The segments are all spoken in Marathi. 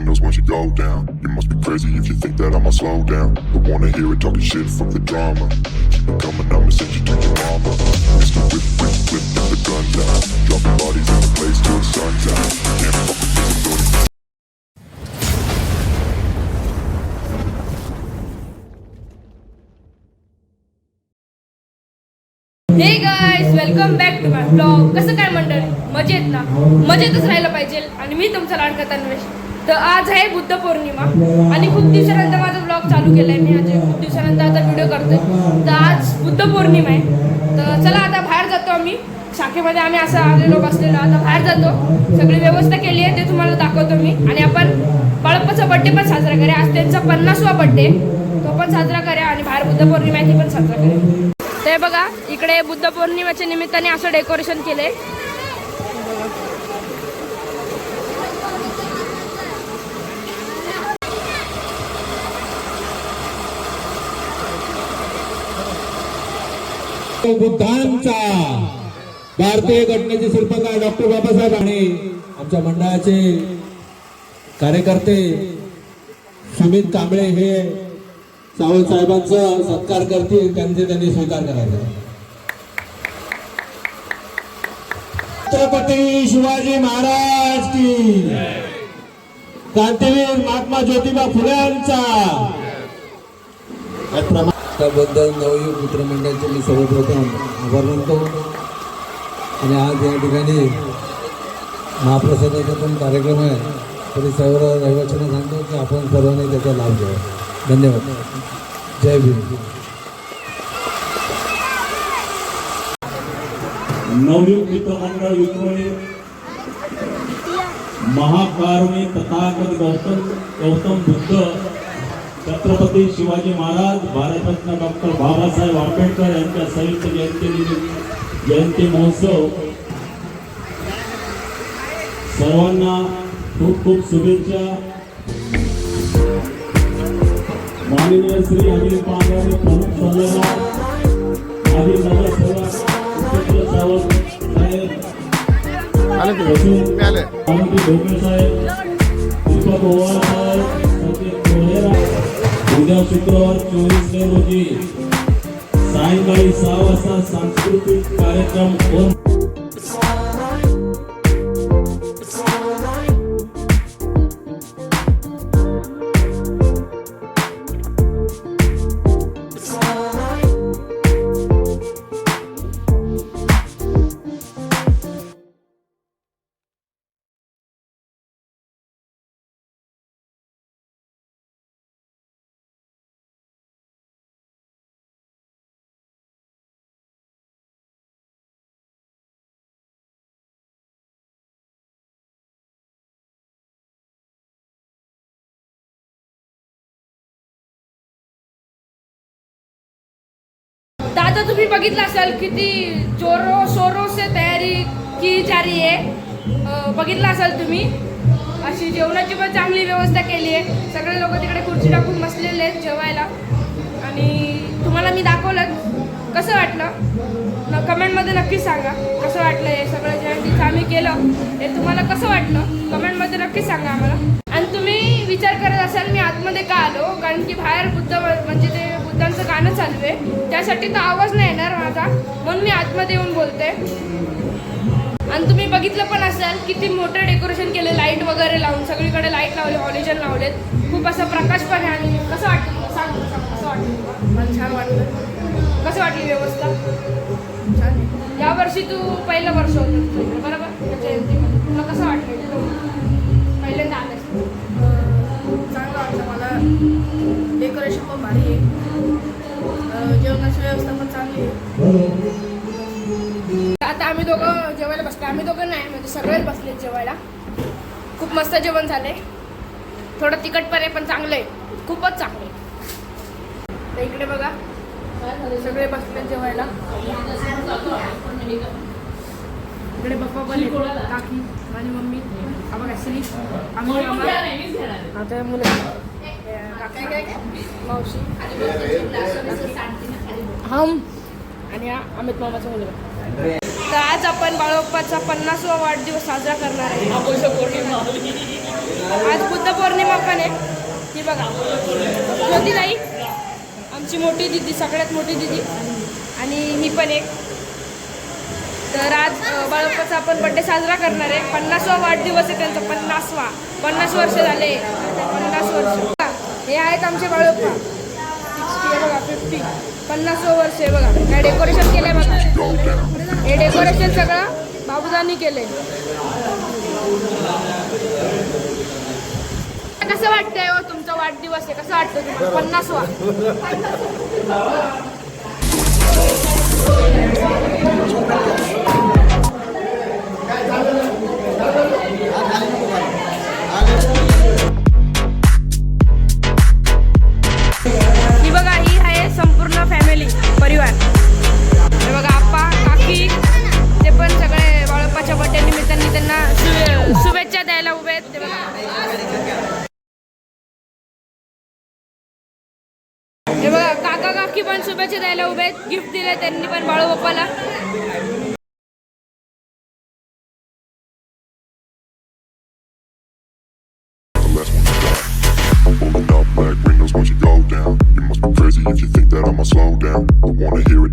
windows once you go down. You must be crazy if you think that I'ma slow down. Don't wanna hear it talking shit, fuck the drama. Keep it coming, I'ma send you to your mama. Mr. Whip, whip, whip, put the gun down. Dropping bodies in the place till the sun's out. Can't fuck with visibility. Hey guys welcome back to my blog कसं काय मंडळी मजेत ना मजेतच राहायला पाहिजे आणि मी तुमचा लाडका तन्वेश तर आज आहे बुद्ध पौर्णिमा आणि खूप दिवसानंतर माझा ब्लॉग चालू केला आहे मी आज खूप दिवसानंतर आता व्हिडिओ करतोय. तर आज बुद्ध पौर्णिमा आहे. तर चला आता बाहेर जातो आम्ही. शाखेमध्ये आम्ही असं आलेलो बसलेलो आता बाहेर जातो. सगळी व्यवस्था केली आहे ते तुम्हाला दाखवतो मी. आणि आपण बाळप्पाचा बड्डे पण साजरा करूया. आज त्यांचा पन्नासवा बड्डे तो पण साजरा करूया आणि बाहेर बुद्ध पौर्णिमा ती पण साजरा करूया. ते बघा इकडे बुद्ध पौर्णिमेच्या निमित्ताने असं डेकोरेशन केलं आहे बुद्धांचा भारतीय घटनेचे शिल्पकार डॉक्टर बाबासाहेब आणि आमच्या मंडळाचे कार्यकर्ते सुमित कांबळे हे सावंत साहेबांचा सत्कार करतील त्यांचे त्यांनी स्वीकार करायचा. छत्रपती शिवाजी महाराज की क्रांतीवीर महात्मा ज्योतिबा फुल्यांचा त्याचप्रमाणे त्याबद्दल नवयुग मित्रमंडळाचे मी सर्वप्रथम आभार मानतो. आणि आज या ठिकाणी महाप्रसादाचा पण कार्यक्रम आहे. तरी सर्व रहिवाशांना सांगतो की आपण सर्वांनी त्याचा लाभ घ्यावा. धन्यवाद. जय भीम. नवयुग मित्रमंडळ विक्रोळी महाकारुणी तथागत गौतम गौतम बुद्ध छत्रपती शिवाजी महाराज भारतरत्न डॉक्टर बाबासाहेब आंबेडकर यांच्या संयुक्त जयंती जयंती महोत्सव सर्वांना खूप खूप शुभेच्छा. माननीय श्री अनिल पांढरे प्रमुख सल्लागार आदी नगरसेवक सावंत साहेब ढोके साहेब दीपक ओवाळ साहेब उद्या शुक्रवार चोवीस मे रोजी सायंकाळी सहा वाजता सांस्कृतिक कार्यक्रम आता तुम्ही बघितलं असाल किती चोरो शोरो से तयारी की जारी आहे. बघितलं असाल तुम्ही? अशी जेवणाची पण चांगली व्यवस्था केली आहे. सगळे लोक तिकडे खुर्ची टाकून बसलेले आहेत जेवायला. आणि तुम्हाला मी दाखवलं. कसं वाटलं? न कमेंटमध्ये नक्कीच सांगा. कसं वाटलं हे सगळं जयंतीचं आम्ही केलं हे तुम्हाला कसं वाटलं? कमेंटमध्ये नक्कीच सांगा आम्हाला. आतमध्ये का आलो? कारण की बाहेर बुद्ध म्हणजे ते बुद्धांचं गाणं चालू आहे. त्यासाठी तर आवाज नाही येणार माझा. म्हणून मी आतमध्ये येऊन बोलते. आणि तुम्ही बघितलं पण असाल किती मोठं डेकोरेशन केलं लाइट वगैरे लावून. सगळीकडे लाइट लावले ऑलिजन लावलेत. खूप असं प्रकाश पण आहे. आणि कसं वाटतं तुला? सांग कसं वाटलं? मला छान वाटलं. कसं वाटली व्यवस्था? छान. यावर्षी तू पहिलं वर्ष होतं बरोबर? डेकोरेशन पण भारी आहे. जेवणाची व्यवस्था पण चांगली आहे. आता आम्ही दोघं जेवायला बसलो आम्ही दोघं नाही म्हणजे सगळेच बसले जेवायला. खूप मस्त जेवण झालंय. थोडं तिखट पण आहे पण चांगलं आहे. खूपच चांगलं आहे. तर इकडे बघा. सगळे बसले जेवायला. इकडे पप्पा पण काकी माझी मम्मी. श्री. आम्ही आता मुलं हम. आणि हा अमित मामाचा मुलगा. तर आज आपण बाळोप्पाचा पन्नासवा वाढदिवस साजरा करणार आहे. आज बुद्ध पौर्णिमा पण आहे. ही बघा. ज्योतिताई आमची मोठी दिदी सगळ्यात मोठी दिदी. आणि ही पण एक. तर आज बाळप्पाचा आपण बड्डे साजरा करणार आहे. पन्नासवा वाढदिवस आहे त्यांचा. पन्नासवा. पन्नास वर्ष झाले. पन्नास वर्ष. हे आहेत आमचे बाळप्पा सिक्स्टी आहे बघा फिफ्टी पन्नास वर्ष आहे बघा. काय डेकोरेशन केलं आहे बघा. हे डेकोरेशन सगळं बाबूदांनी केलंय. कसं वाटतंय हो तुमचा वाढदिवस आहे कसं वाटतं तुम्हाला? पन्नासवा. वा हे बघा काका काकी पण शुभेच्छा द्यायला उभे आहेत गिफ्ट दिले त्यांनी पण बाळू बाप्पाला The last black windows once you go down. You must be crazy if you think that I'ma slow down. I wanna hear it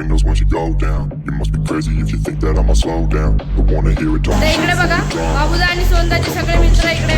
up black windows once you go down. You must be crazy if you think that I'ma slow down. Don't wanna hear it talking तर shit इकडे from बघा the drama. बाबूदा आणि सोनदाचे सगळे मित्र इकडे